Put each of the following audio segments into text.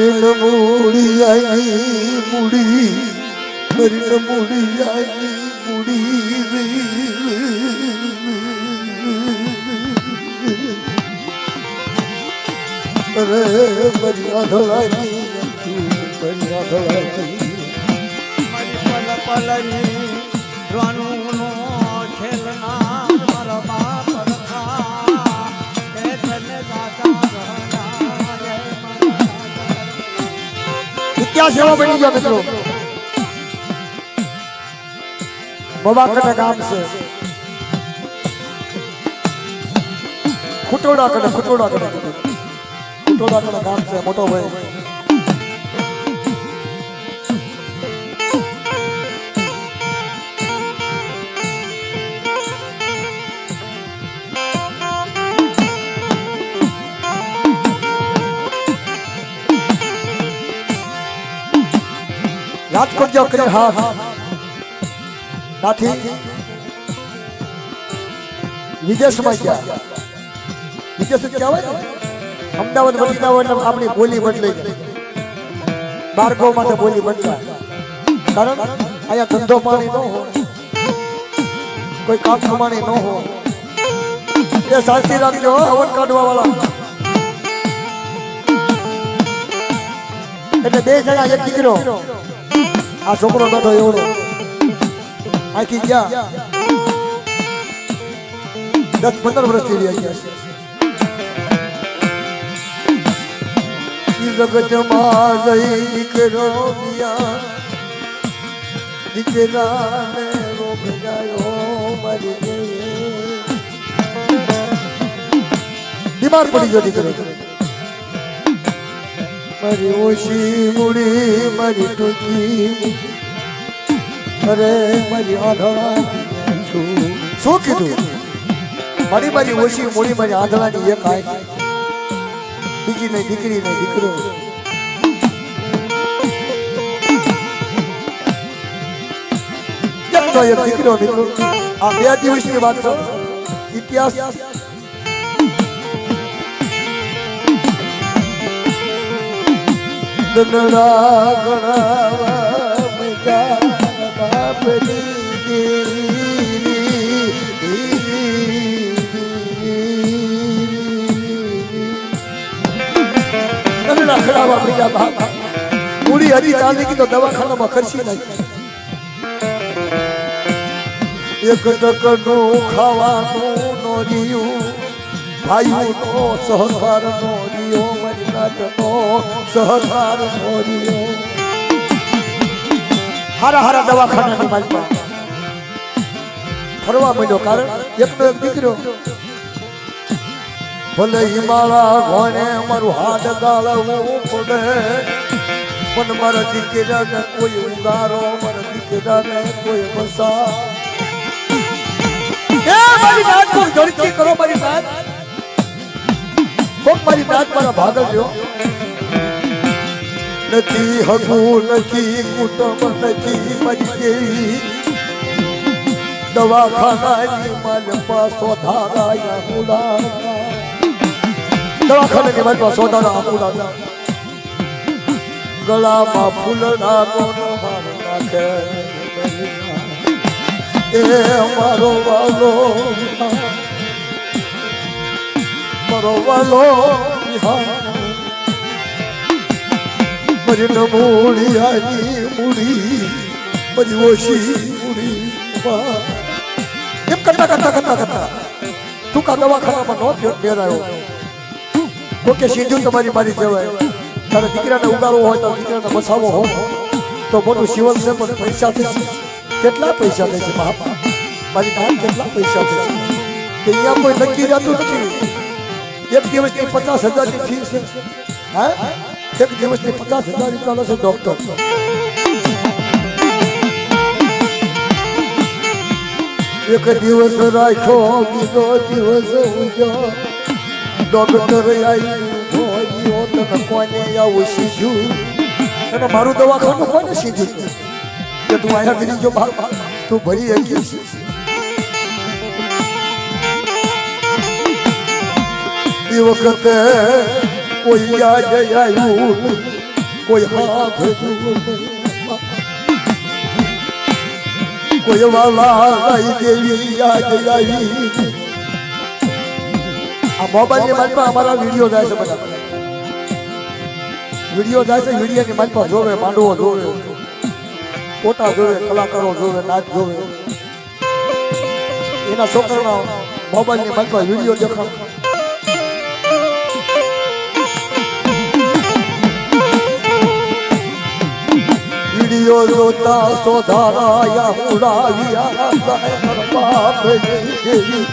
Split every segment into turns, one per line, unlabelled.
Marine મૂડી આઈ મૂડી marine મૂડી આઈ મૂડી. અરે મરી ધોળાની મરી
ધોળાની. પલ પલની રણુનો મારા
ઇતિહાસ બની ગયો મિત્રો બબાકના ગામ છે ખુટોડા કને ખુટોડા કને ખુટોડા કને ગામ છે મોટો ભાઈ રાજકોટ જો કરી હાથ. નાથી. વિદેશમાં ગયા. વિદેશ કહેવાય અમદાવાદ બદલી હોય આપણી બોલી બદલાઈ માટે તો બોલી બદલાય. કારણ અહીંયા ધંધો પાણી ન હોય. કોઈ કામ કમાણી ન હોય. એ શાંતિ રાખજો હો, હવન કાઢવા વાળા એટલે બે જણા એક દીકરો. આ છોકરો નતો એવડો. આખી ગયા. દસ પંદર વર્ષથી રહ્યા ગયા જગતમાં જઈ દીકરો ગયા દીકરાને રોગ જાયો મારી ગઈ. બીમાર પડી ગયો દીકરો. મારી ઓછી મૂડી, મારી ટૂંકી અરે, મારી આંધળા શું કીધું? મારી મારી ઓછી મૂડી, મારી આંધળાની એક આય બીજી નહીં, દીકરી નહીં, દીકરો દીકરો મિત્રો આ બે દિવસની વાત છે. ઇતિહાસ ગણાવા મજા બાપની ગણાવા મજા બાપ. પૂરી હરી ચાલી ગઈ તો દવાખાનામાં ખર્ચી નાખી. એક ટકનું ખાવાનું નો રહ્યું, ભાઈઓનો સહકાર નો રહ્યો મરિનાથનો સહકાર નો હારા હારા દવાખાનાની માલમાં ફરવા માંડ્યો કારણ એકનો એક દીકરો. ભલે હિમાળા ઘોણે મારું હાથ ગાળવું પણ મારા દીકરાને કોઈ મારા કોઈ બસા એ મારી નાત કોક જડતી કરો મારી કોક મારી નાત મારા ભાગલ જો નથી હગુ, નથી કુટુંબ, નથી દેવી દવાખાનાની માલ પાસો ધારાયા મુલા દવાખાનાની માલ પાસો ધારા મુલા ગળામાં ફૂલડા કોનો હાર નાખે. એ મારો વાલો. મારો વાલો મારી મૂડી મારી ઓછી મૂડી એમ કરતા કરતા કરતા કરતા ટૂંકા દવાખાનામાં નો થયો ફેરાયો. કોકે સીધું તમારી મારી જવાય. તારે દીકરાને ઉગારવો હોય તો દીકરાને બસાવો હોય, તો મોટું શિવલ છે, પણ પૈસા થશે. કેટલા પૈસા થશે, બાપા? મારી નામ કેટલા પૈસા થશે? કે અહીંયા કોઈ નક્કી જતું નથી. એક દિવસની પચાસ હજારની ફી છે. હા? એક દિવસની પચાસ હજાર રૂપિયા છે ડોક્ટર એક દિવસ રાખો બીજો દિવસ ઉજ્યો. ડોક્ટર આવી તને કોને આવું સીધું? અને મારું દવાખાનું કોને સીધું? કે તું અહીંયા ગીરી જો બાપ તું ભરી શકીશ. એ વખતે કોઈ યાદ આવ્યું કોઈ હાથ કોઈ વાલા દેવી યાદ આવી. આ મોબાઈલની માલમાં અમારા વીડિયો જાય છે બધા. વીડિયો જાય છે, વિડીયોની માલમાં જોવે, માંડવો જોવે, ફોટા જોવે, કલાકારો જોવે, નાચ જોવે. એના છોકરાના મોબાઈલની માલમાં વીડિયો દેખાડ વીડિયો જોતા સોધારાયા ઉડાવ્યા દેવી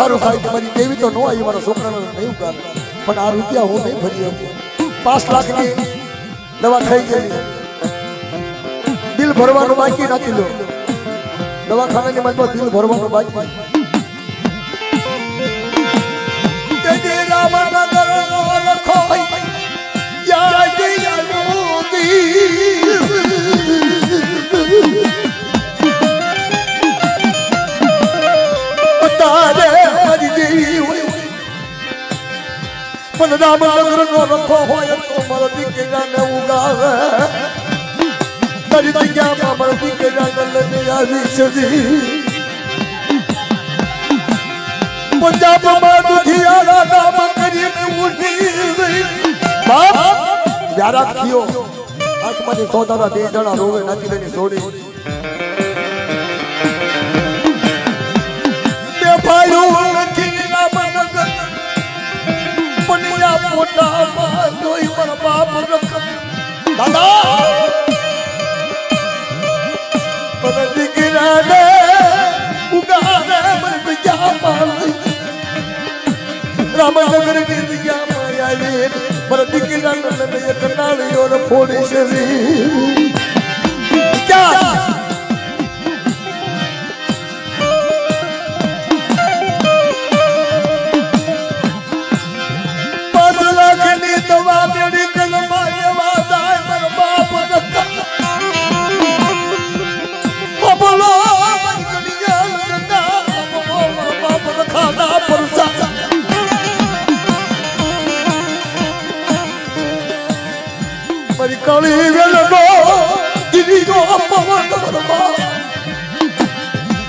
હારું થાય કે મારી દેવી તો ન આવી, મારા છોકરાને નહીં ઉગાડે. પણ આ રૂપિયા હું નહીં ભરી શકું. પાંચ લાખની દવા થઈ ગયેલી. બિલ ભરવાનું બાકી નાખી લો. દવાખાનાની મજબૂત બિલ ભરવાનું બાકી. બે જણા રોવે નાચી લઈને છોડી બે ભાઈઓ નથી પણ મારા બાપ રકમ દાદા ઉગારે મને બીજામાં રામનગરની જગ્યામાં આવી મારા દીકરાને લઈને એક નાળીઓ ફોડી છે પવન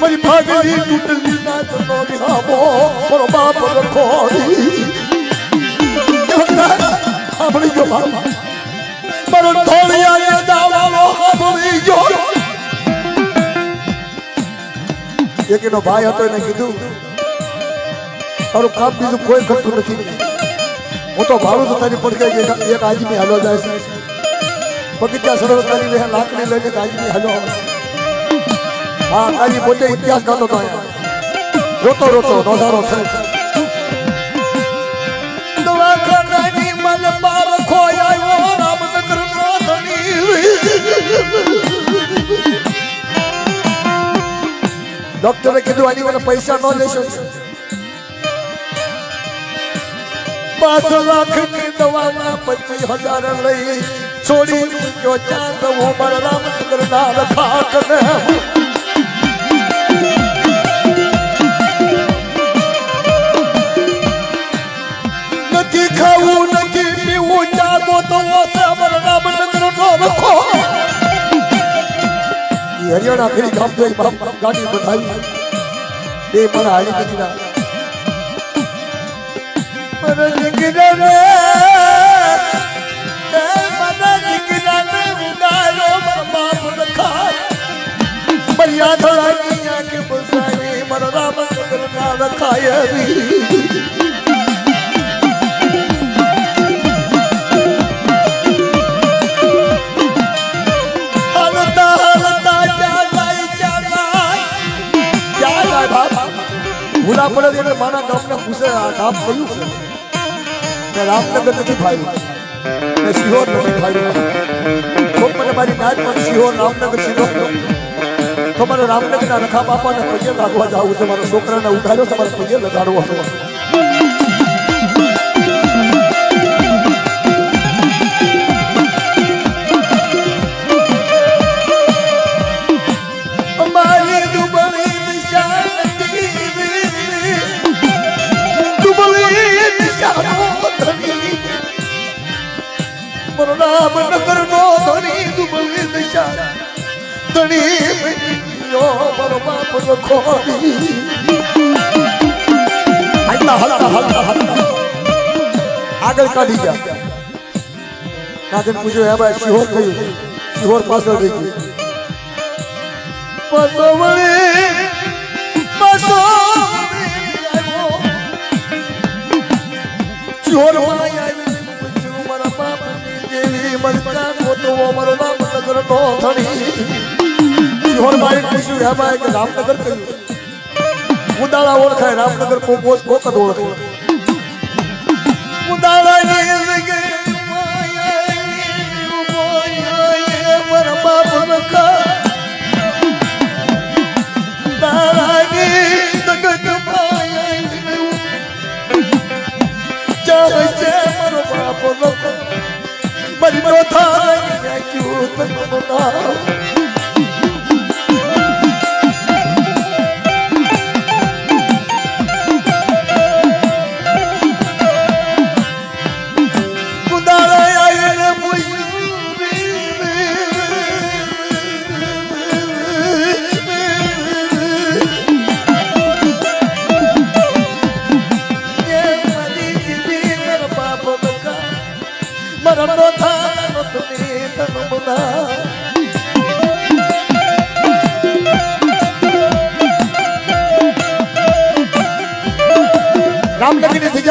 મારો ભાગલી તૂટલી ના જતો વિહામો. મારો બાપ રખોડી. સાંભળી ગયો મારો મારો ને દાવાનો સાંભળી જો એક એનો ભાઈ હતો એને કીધું, તારું કામ બીજું કોઈ કરતું નથી. હું તો ભાડું તો તારી પડકે એક આદમી હાલો જાય છે. બગીચા સરળ તારી લાકડી લઈને આદમી હાલો હા તારી પોતે ઇતિહાસ ગાતો હતો રોતો રોતો નોંધારો છે. દવાખાનાની મલ પાર ખોયાયો રામનગર ડોક્ટરે કીધું આની મને પૈસા ન લેશો પાંચ લાખની દવામાં પચીસ હજાર લઈ છોડી મૂક્યો ચાંદ હું મારા રામચંદ્ર ના લખાક ને ખાવું નથી પીવું જાગો તો મારા રામનગર નો રખો હરિયાણા ફેરી ગામ જોઈ બાપ ગાડી બધાવી બે મને હાલી નથી ના. મને દીકરાને એ મને બાપ મરિયા બસાવી મારા રામચંદ્ર ના રખાય ભૂલા પડે મારા ગામને પૂછે આ ગામ કયું કે રામનગર નથી ફાવ્યું ને નથી કોક મને મારી નાચ પણ સિહોર રામનગર સિહોર તો મારે રામનગરના રખા બાપાને પગે લાગવા જવું છે. મારા છોકરાને ઉઠાડ્યો છે. મારે પગે લગાડવો છે. લખોડી હાલતા હાલતા હાલતા હાલતા આગળ કાઢી ગયા કાજલ પૂછ્યું હે ભાઈ શિહોર થયું શિહોર પાછળ રહી ગયું. પસવણી શિહોરમાં આવીને મારા બાપ દેવી મરચા ગોતવો? મારો રામનગર નો ધણી શિહોરમાં પૂછ્યું ભાઈ કે રામનગર કયું? ઉદાળા ઓળખાય, રામનગર કોકોસ કોક જ ઓળખાય. મારા બાપ લખા તારાની જગત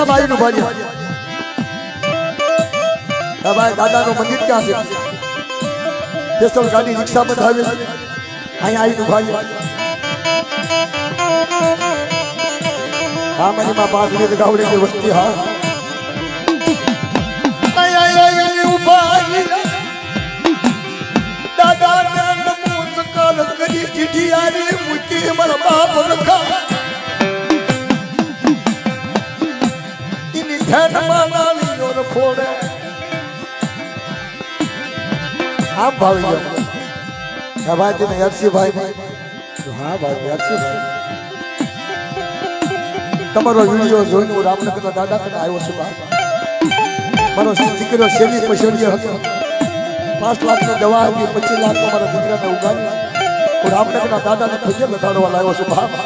બાયુનું ભાર્યા હા ભાઈ દાદાનું મંદિર ક્યાં છે? કેસલ ગાડી રિક્ષા બંધાવી અહીંયા આવીને ઊભા હા મારી માં નમસ્કાર કરી ચીઠી આવી મૂકી, મારા બાપ લખા એની ધ્યાનમાં ના લીધો ને ફોડે આમ ભાવી ગયો ભાઈ તેને યરસીભાઈ હા, ભાઈ યરસીભાઈ તમારો વીડિયો જોઈને હું રામનગરના દાદા કને આવ્યો છું મારો દીકરો શેરી પછડીએ હતો? પાંચ લાખની દવા હતી પચીસ લાખ મારા દીકરાને ઉગાડી હું રામનગરના દાદાને ખુજે લગાડવા લાવ્યો છું, બા.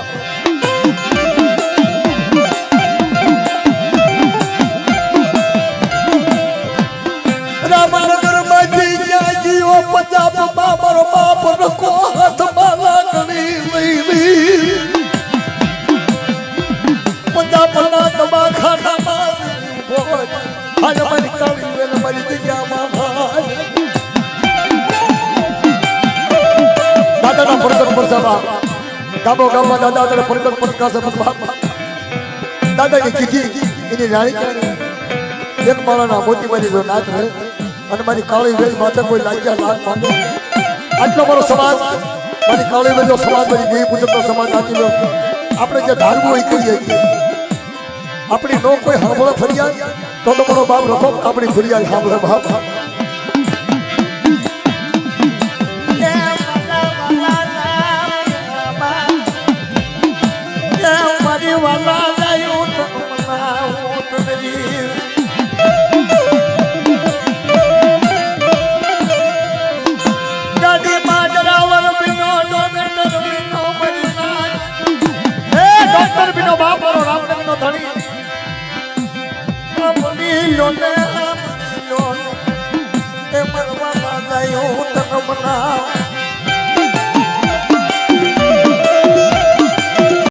ગામો ગામમાં દાદા તારા પ્રગટ પ્રકાશ દાદાની કીધી એની રાણી એક માળાના મોતી મારી જો નાચ રહે અને મારી કાળી વેલ માથે કોઈ લાગ્યા લાગ માંગે. આટલો મારો સમાજ, મારી કાળી વેલનો સમાજ, મારી દેવી પૂજકનો સમાજ નાચી લો આપણે જે ધારવું એ કરીએ આપણી નો કોઈ સાંભળે ફરિયાદ, તો તમારો મારો બાપ રખો આપણી ફરિયાદ સાંભળે બાપ. આપણી